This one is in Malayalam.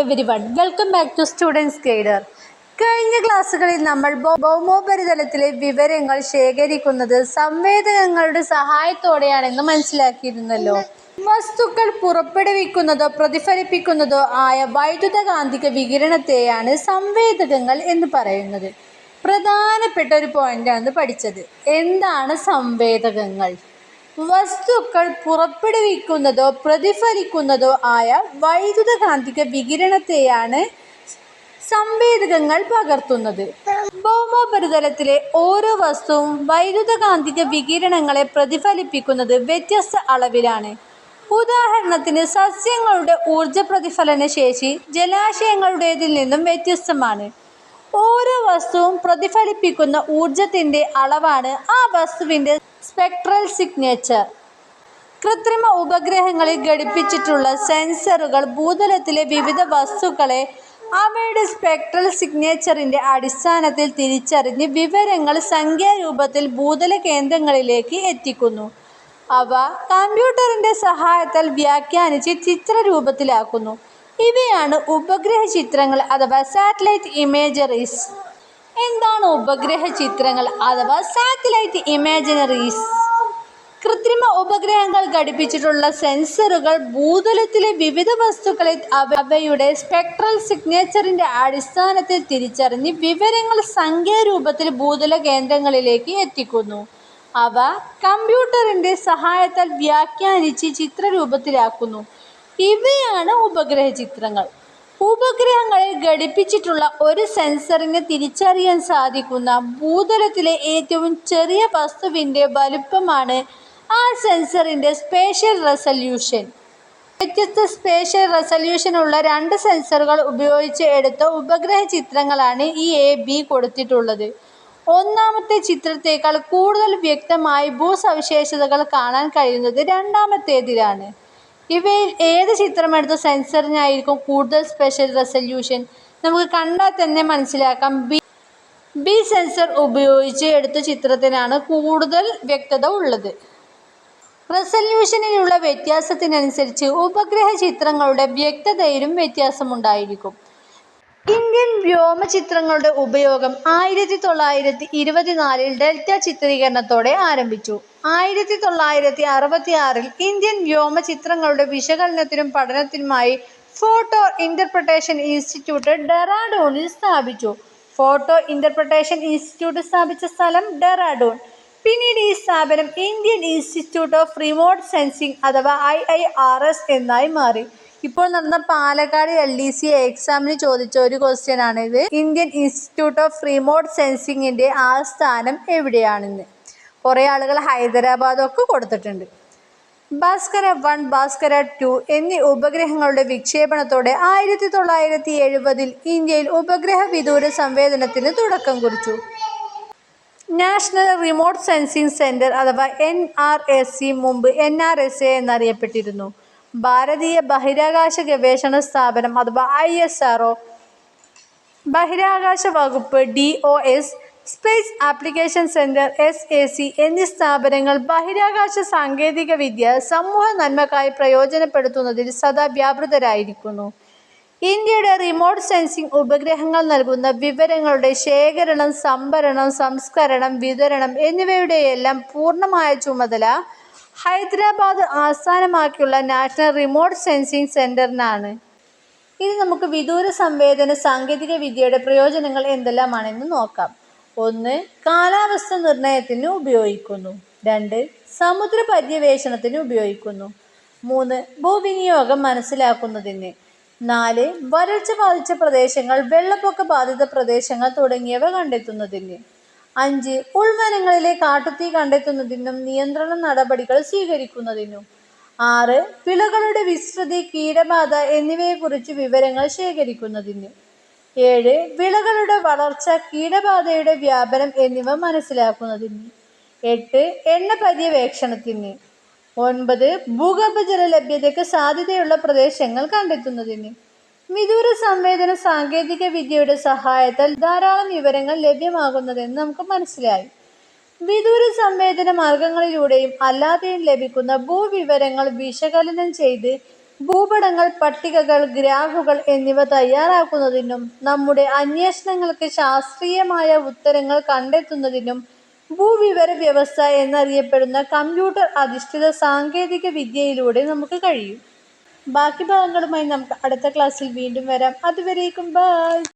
Everyone welcome back to students guider കഴിഞ്ഞ ക്ലാസ്സുകളിൽ നമ്മൾ ഭൗമോപരിതലത്തിലെ വിവരങ്ങൾ ശേഖരിക്കുന്നത് സംവേദകങ്ങളുടെ സഹായത്തോടെയാണെന്ന് മനസ്സിലാക്കിയിരുന്നല്ലോ. വസ്തുക്കൾ പുറപ്പെടുവിക്കുന്നതോ പ്രതിഫലിപ്പിക്കുന്നതോ ആയ വൈദ്യുതകാന്തിക വികിരണത്തെയാണ് സംവേദകങ്ങൾ എന്ന് പറയുന്നത്. പ്രധാനപ്പെട്ട ഒരു പോയിന്റാണ് പഠിച്ചത്. എന്താണ് സംവേദകങ്ങൾ? വസ്തുക്കൾ പുറപ്പെടുവിക്കുന്നതോ പ്രതിഫലിക്കുന്നതോ ആയ വൈദ്യുതകാന്തിക വികിരണത്തെയാണ് സംവേദകങ്ങൾ പകർത്തുന്നത്. ഭൗമോപരിതലത്തിലെ ഓരോ വസ്തുവും വൈദ്യുതകാന്തിക വികിരണങ്ങളെ പ്രതിഫലിപ്പിക്കുന്നത് വ്യത്യസ്ത അളവിലാണ്. ഉദാഹരണത്തിന് സസ്യങ്ങളുടെ ഊർജ പ്രതിഫലന ശേഷി ജലാശയങ്ങളുടേതിൽ നിന്നും വ്യത്യസ്തമാണ്. ഓരോ വസ്തുവും പ്രതിഫലിപ്പിക്കുന്ന ഊർജത്തിന്റെ അളവാണ് ആ വസ്തുവിന്റെ സ്പെക്ട്രൽ സിഗ്നേച്ചർ കൃത്രിമ ഉപഗ്രഹങ്ങളിൽ ഘടിപ്പിച്ചിട്ടുള്ള സെൻസറുകൾ ഭൂതലത്തിലെ വിവിധ വസ്തുക്കളെ അവയുടെ സ്പെക്ട്രൽ സിഗ്നേച്ചറിന്റെ അടിസ്ഥാനത്തിൽ തിരിച്ചറിഞ്ഞ് വിവരങ്ങൾ സംഖ്യാരൂപത്തിൽ ഭൂതല കേന്ദ്രങ്ങളിലേക്ക് എത്തിക്കുന്നു. അവ കമ്പ്യൂട്ടറിന്റെ സഹായത്താൽ വ്യാഖ്യാനിച്ച് ചിത്രരൂപത്തിലാക്കുന്നു. ഇവയാണ് ഉപഗ്രഹ ചിത്രങ്ങൾ അഥവാ സാറ്റലൈറ്റ് ഇമേജറീസ്. എന്താണ് ഉപഗ്രഹ ചിത്രങ്ങൾ അഥവാ സാറ്റലൈറ്റ് ഇമാജിനറീസ്? കൃത്രിമ ഉപഗ്രഹങ്ങൾ ഘടിപ്പിച്ചിട്ടുള്ള സെൻസറുകൾ ഭൂതലത്തിലെ വിവിധ വസ്തുക്കളെ അവയുടെ സ്പെക്ട്രൽ സിഗ്നേച്ചറിന്റെ അടിസ്ഥാനത്തിൽ തിരിച്ചറിഞ്ഞ് വിവരങ്ങൾ സംഖ്യാരൂപത്തിൽ ഭൂതല കേന്ദ്രങ്ങളിലേക്ക് എത്തിക്കുന്നു. അവ കമ്പ്യൂട്ടറിന്റെ സഹായത്താൽ വ്യാഖ്യാനിച്ച് ചിത്രരൂപത്തിലാക്കുന്നു. ഇവയാണ് ഉപഗ്രഹ ചിത്രങ്ങൾ. ഉപഗ്രഹങ്ങളെ ഘടിപ്പിച്ചിട്ടുള്ള ഒരു സെൻസറിന് തിരിച്ചറിയാൻ സാധിക്കുന്ന ഭൂതലത്തിലെ ഏറ്റവും ചെറിയ വസ്തുവിന്റെ വലുപ്പമാണ് ആ സെൻസറിന്റെ സ്പേഷ്യൽ റെസല്യൂഷൻ. വ്യത്യസ്ത സ്പേഷ്യൽ റെസല്യൂഷൻ ഉള്ള രണ്ട് സെൻസറുകൾ ഉപയോഗിച്ച് എടുത്ത ഉപഗ്രഹ ചിത്രങ്ങളാണ് ഈ എ ബി കൊടുത്തിട്ടുള്ളത്. ഒന്നാമത്തെ ചിത്രത്തേക്കാൾ കൂടുതൽ വ്യക്തമായി ഭൂസവിശേഷതകൾ കാണാൻ കഴിയുന്നത് രണ്ടാമത്തേതിലാണ്. ഇവയിൽ ഏത് ചിത്രമെടുത്ത സെൻസറിനായിരിക്കും കൂടുതൽ സ്പെഷ്യൽ റെസല്യൂഷൻ നമുക്ക് കണ്ടാൽ തന്നെ മനസ്സിലാക്കാം. ബി ബി സെൻസർ ഉപയോഗിച്ച് എടുത്ത ചിത്രത്തിനാണ് കൂടുതൽ വ്യക്തത ഉള്ളത്. റെസല്യൂഷനിലുള്ള വ്യത്യാസത്തിനനുസരിച്ച് ഉപഗ്രഹ ചിത്രങ്ങളുടെ വ്യക്തതയിലും വ്യത്യാസമുണ്ടായിരിക്കും. ഇന്ത്യൻ വ്യോമ ചിത്രങ്ങളുടെ ഉപയോഗം ആയിരത്തി തൊള്ളായിരത്തി ഇരുപത്തിനാലിൽ ഡെൽറ്റ ചിത്രീകരണത്തോടെ ആരംഭിച്ചു. ആയിരത്തി തൊള്ളായിരത്തി അറുപത്തി ആറിൽ ഇന്ത്യൻ വ്യോമ ചിത്രങ്ങളുടെ വിശകലനത്തിനും പഠനത്തിനുമായി ഫോട്ടോ ഇന്റർപ്രിട്ടേഷൻ ഇൻസ്റ്റിറ്റ്യൂട്ട് ഡെറാഡൂണിൽ സ്ഥാപിച്ചു. ഫോട്ടോ ഇന്റർപ്രിട്ടേഷൻ ഇൻസ്റ്റിറ്റ്യൂട്ട് സ്ഥാപിച്ച സ്ഥലം ഡെറാഡൂൺ. പിന്നീട് ഈ സ്ഥാപനം Indian institute of remote sensing അഥവാ ഐ ഐ ആർ എസ് എന്നായി മാറി. ഇപ്പോൾ നടന്ന പാലക്കാട് എൽ ഡി സി എക്സാമിന് ചോദിച്ച ഒരു ക്വസ്റ്റ്യൻ ആണിത് ഇന്ത്യൻ ഇൻസ്റ്റിറ്റ്യൂട്ട് ഓഫ് റിമോട്ട് സെൻസിങ്ങിന്റെ ആസ്ഥാനം എവിടെയാണെന്ന്. കുറേ ആളുകൾ ഹൈദരാബാദ് ഒക്കെ കൊടുത്തിട്ടുണ്ട്. ഭാസ്കര വൺ ഭാസ്കര ടു എന്നീ ഉപഗ്രഹങ്ങളുടെ വിക്ഷേപണത്തോടെ ആയിരത്തി തൊള്ളായിരത്തി എഴുപതിൽ ഇന്ത്യയിൽ ഉപഗ്രഹ വിദൂര സംവേദനത്തിന് തുടക്കം കുറിച്ചു. നാഷണൽ റിമോട്ട് സെൻസിംഗ് സെന്റർ അഥവാ എൻ ആർ എസ് സി മുമ്പ് എൻ ആർ എസ് എ എന്നറിയപ്പെട്ടിരുന്നു. ഭാരതീയ ബഹിരാകാശ ഗവേഷണ സ്ഥാപനം അഥവാ ഐ എസ് ആർ ഒ ബഹിരാകാശ വകുപ്പ് D O S space application centre S A C എന്നീ സ്ഥാപനങ്ങൾ ബഹിരാകാശ സാങ്കേതിക വിദ്യ സമൂഹ നന്മക്കായി പ്രയോജനപ്പെടുത്തുന്നതിൽ സദാ വ്യാപൃതരായിരിക്കുന്നു. ഇന്ത്യയുടെ റിമോട്ട് സെൻസിംഗ് ഉപഗ്രഹങ്ങൾ നൽകുന്ന വിവരങ്ങളുടെ ശേഖരണം സംഭരണം സംസ്കരണം വിതരണം എന്നിവയുടെയെല്ലാം പൂർണമായ ചുമതല ഹൈദരാബാദ് ആസ്ഥാനമാക്കിയുള്ള നാഷണൽ റിമോട്ട് സെൻസിംഗ് സെന്ററിനാണ് ഇനി നമുക്ക് വിദൂര സംവേദന സാങ്കേതിക വിദ്യയുടെ പ്രയോജനങ്ങൾ എന്തെല്ലാമാണെന്ന് നോക്കാം. ഒന്ന് കാലാവസ്ഥ നിർണയത്തിന് ഉപയോഗിക്കുന്നു. രണ്ട് സമുദ്ര പര്യവേഷണത്തിന് ഉപയോഗിക്കുന്നു. മൂന്ന് ഭൂവിനിയോഗം മനസ്സിലാക്കുന്നതിന്. നാല് വരൾച്ച ബാധിച്ച പ്രദേശങ്ങൾ വെള്ളപ്പൊക്ക ബാധിത പ്രദേശങ്ങൾ തുടങ്ങിയവ കണ്ടെത്തുന്നതിന്. അഞ്ച് ഉൾവനങ്ങളിലെ കാട്ടുതീ കണ്ടെത്തുന്നതിനും നിയന്ത്രണ നടപടികൾ സ്വീകരിക്കുന്നതിനും. ആറ് വിളകളുടെ വിസ്തൃതി കീടബാധ എന്നിവയെക്കുറിച്ച് വിവരങ്ങൾ ശേഖരിക്കുന്നതിന്. ഏഴ് വിളകളുടെ വളർച്ച കീടബാധയുടെ വ്യാപനം എന്നിവ മനസ്സിലാക്കുന്നതിന്. എട്ട് എണ്ണ പര്യവേക്ഷണത്തിന്. ഒൻപത് ഭൂഗർഭജല ലഭ്യതയ്ക്ക് സാധ്യതയുള്ള പ്രദേശങ്ങൾ കണ്ടെത്തുന്നതിന്. വിദൂര സംവേദന സാങ്കേതിക വിദ്യയുടെ സഹായത്താൽ ധാരാളം വിവരങ്ങൾ ലഭ്യമാകുന്നതെന്ന് നമുക്ക് മനസ്സിലായി വിദൂര സംവേദന മാർഗങ്ങളിലൂടെയും അല്ലാതെയും ലഭിക്കുന്ന ഭൂവിവരങ്ങൾ വിശകലനം ചെയ്ത് ഭൂപടങ്ങൾ പട്ടികകൾ ഗ്രാഫുകൾ എന്നിവ തയ്യാറാക്കുന്നതിനും നമ്മുടെ അന്വേഷണങ്ങൾക്ക് ശാസ്ത്രീയമായ ഉത്തരങ്ങൾ കണ്ടെത്തുന്നതിനും ഭൂവിവര വ്യവസ്ഥ എന്നറിയപ്പെടുന്ന കമ്പ്യൂട്ടർ അധിഷ്ഠിത സാങ്കേതിക വിദ്യയിലൂടെ നമുക്ക് കഴിയും. ബാക്കി ഭാഗങ്ങളുമായി നമുക്ക് അടുത്ത ക്ലാസ്സിൽ വീണ്ടും വരാം. അതുവരേക്കും ബൈ.